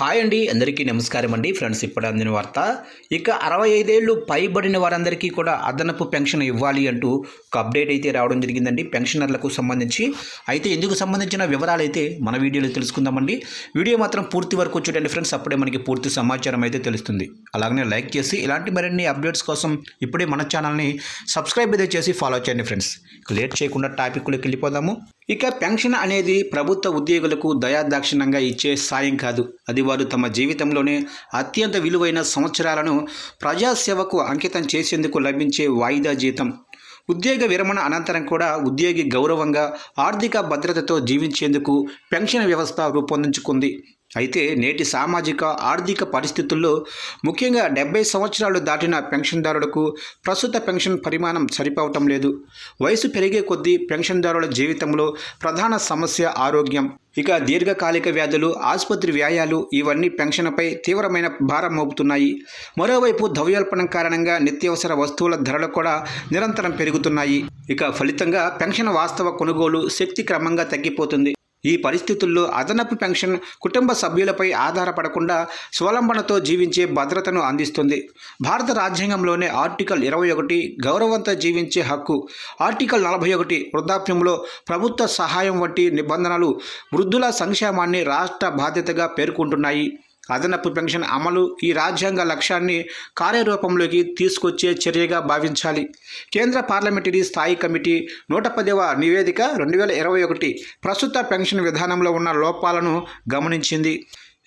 Hi అండి అందరికీ నమస్కారం అండి. ఫ్రెండ్స్ ఇప్పుడు అందిన వార్త. ఇక అరవై ఐదేళ్ళు పైబడిన వారందరికీ కూడా అదనపు పెన్షన్ ఇవ్వాలి అంటూ ఒక అప్డేట్ అయితే రావడం జరిగిందండి పెన్షనర్లకు సంబంధించి. అయితే ఎందుకు సంబంధించిన వివరాలు అయితే మన వీడియోలో తెలుసుకుందామండి. వీడియో మాత్రం పూర్తి వరకు చూడండి ఫ్రెండ్స్ అప్పుడే మనకి పూర్తి సమాచారం అయితే తెలుస్తుంది. అలాగనే లైక్ చేసి ఇలాంటి మరిన్ని అప్డేట్స్ కోసం ఇప్పుడే మన ఛానల్ని సబ్స్క్రైబ్ అయితే చేసి ఫాలో చేయండి ఫ్రెండ్స్. లేట్ చేయకుండా టాపిక్లోకి వెళ్ళిపోదాము. ఇక పెన్షన్ అనేది ప్రభుత్వ ఉద్యోగులకు దయాదాక్షిణ్యంగా ఇచ్చే సాయం కాదు. అది వారు తమ జీవితంలోనే అత్యంత విలువైన సంవత్సరాలను ప్రజాసేవకు అంకితం చేసేందుకు లభించే వాయిదా జీతం. ఉద్యోగ విరమణ అనంతరం కూడా ఉద్యోగి గౌరవంగా ఆర్థిక భద్రతతో జీవించేందుకు పెన్షన్ వ్యవస్థ రూపొందించుకుంది. అయితే నేటి సామాజిక ఆర్థిక పరిస్థితుల్లో ముఖ్యంగా డెబ్బై సంవత్సరాలు దాటిన పెన్షన్దారులకు ప్రస్తుత పెన్షన్ పరిమాణం సరిపోవటం లేదు. వయసు పెరిగే కొద్దీ పెన్షన్దారుల జీవితంలో ప్రధాన సమస్య ఆరోగ్యం. ఇక దీర్ఘకాలిక వ్యాధులు ఆసుపత్రి వ్యాయాలు ఇవన్నీ పెన్షన్పై తీవ్రమైన భారం మోపుతున్నాయి. మరోవైపు ద్రవ్యోల్పణం కారణంగా నిత్యావసర వస్తువుల ధరలు కూడా నిరంతరం పెరుగుతున్నాయి. ఇక ఫలితంగా పెన్షన్ వాస్తవ కొనుగోలు శక్తి క్రమంగా తగ్గిపోతుంది. ఈ పరిస్థితుల్లో అదనపు పెన్షన్ కుటుంబ సభ్యులపై ఆధారపడకుండా స్వలంబనతో జీవించే భద్రతను అందిస్తుంది. భారత రాజ్యాంగంలోనే ఆర్టికల్ ఇరవై ఒకటి గౌరవంతో జీవించే హక్కు ఆర్టికల్ నలభై ఒకటి వృద్ధాప్యంలో ప్రభుత్వ సహాయం వంటి నిబంధనలు వృద్ధుల సంక్షేమాన్ని రాష్ట్ర బాధ్యతగా పేర్కొంటున్నాయి. అదనపు పెన్షన్ అమలు ఈ రాజ్యాంగ లక్ష్యాన్ని కార్యరూపంలోకి తీసుకొచ్చే చర్యగా భావించాలి. కేంద్ర పార్లమెంటరీ స్థాయి కమిటీ నూట పదవ నివేదిక రెండు వేల ఇరవై ఒకటి ప్రస్తుత పెన్షన్ విధానంలో ఉన్న లోపాలను గమనించింది.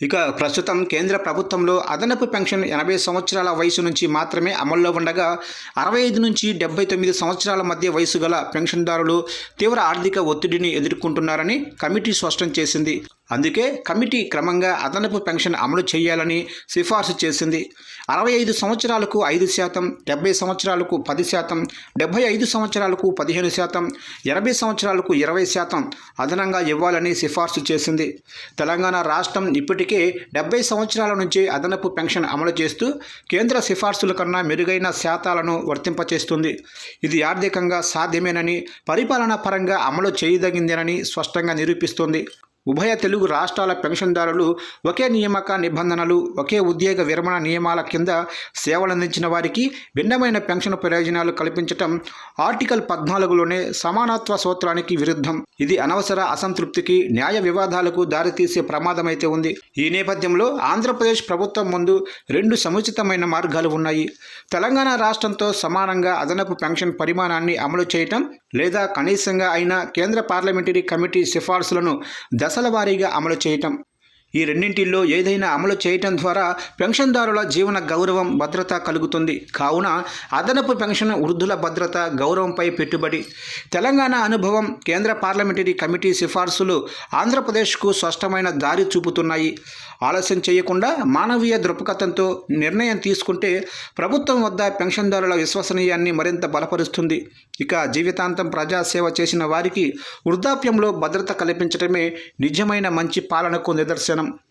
ఇక ప్రస్తుతం కేంద్ర ప్రభుత్వంలో అదనపు పెన్షన్ ఎనభై సంవత్సరాల వయసు నుంచి మాత్రమే అమల్లో ఉండగా అరవై ఐదు నుంచి డెబ్బై తొమ్మిది సంవత్సరాల మధ్య వయసు గల పెన్షన్దారులు తీవ్ర ఆర్థిక ఒత్తిడిని ఎదుర్కొంటున్నారని కమిటీ స్పష్టం చేసింది. అందుకే కమిటీ క్రమంగా అదనపు పెన్షన్ అమలు చేయాలని సిఫార్సు చేసింది. అరవై ఐదు సంవత్సరాలకు ఐదు శాతం డెబ్బై సంవత్సరాలకు పది శాతం డెబ్బై ఐదు సంవత్సరాలకు పదిహేను శాతం ఎనభై సంవత్సరాలకు ఇరవై శాతం అదనంగా ఇవ్వాలని సిఫార్సు చేసింది. తెలంగాణ రాష్ట్రం ఇప్పటికే డెబ్బై సంవత్సరాల నుంచి అదనపు పెన్షన్ అమలు చేస్తూ కేంద్ర సిఫార్సుల కన్నా మెరుగైన శాతాలను వర్తింపచేస్తుంది. ఇది ఆర్థికంగా సాధ్యమేనని పరిపాలనా పరంగా అమలు చేయదగిందేనని స్పష్టంగా నిరూపిస్తుంది. ఉభయ తెలుగు రాష్ట్రాల పెన్షన్దారులు ఒకే నియామక నిబంధనలు ఒకే ఉద్యోగ విరమణ నియమాల కింద సేవలందించిన వారికి భిన్నమైన పెన్షన్ ప్రయోజనాలు కల్పించటం ఆర్టికల్ పద్నాలుగులోనే సమానత్వ సూత్రానికి విరుద్ధం. ఇది అనవసర అసంతృప్తికి న్యాయ వివాదాలకు దారితీసే ప్రమాదమైతే ఉంది. ఈ నేపథ్యంలో ఆంధ్రప్రదేశ్ ప్రభుత్వం ముందు రెండు సముచితమైన మార్గాలు ఉన్నాయి. తెలంగాణ రాష్ట్రంతో సమానంగా అదనపు పెన్షన్ పరిమాణాన్ని అమలు చేయటం లేదా కనీసంగా అయినా కేంద్ర పార్లమెంటరీ కమిటీ సిఫార్సులను దశల వారీగా అమలు చేయటం ఈ రెండింటిల్లో ఏదైనా అమలు చేయటం ద్వారా పెన్షన్దారుల జీవన గౌరవం భద్రత కలుగుతుంది. కావున అదనపు పెన్షన్ వృద్ధుల భద్రత గౌరవంపై పెట్టుబడి. తెలంగాణ అనుభవం కేంద్ర పార్లమెంటరీ కమిటీ సిఫార్సులు ఆంధ్రప్రదేశ్కు స్పష్టమైన దారి చూపుతున్నాయి. ఆలస్యం చేయకుండా మానవీయ దృక్పథంతో నిర్ణయం తీసుకుంటే ప్రభుత్వం వద్ద పెన్షన్దారుల విశ్వసనీయాన్ని మరింత బలపరుస్తుంది. ఇక జీవితాంతం ప్రజాసేవ చేసిన వారికి వృద్ధాప్యంలో భద్రత కల్పించడమే నిజమైన మంచి పాలనకు నిదర్శనం. பண்ணணும்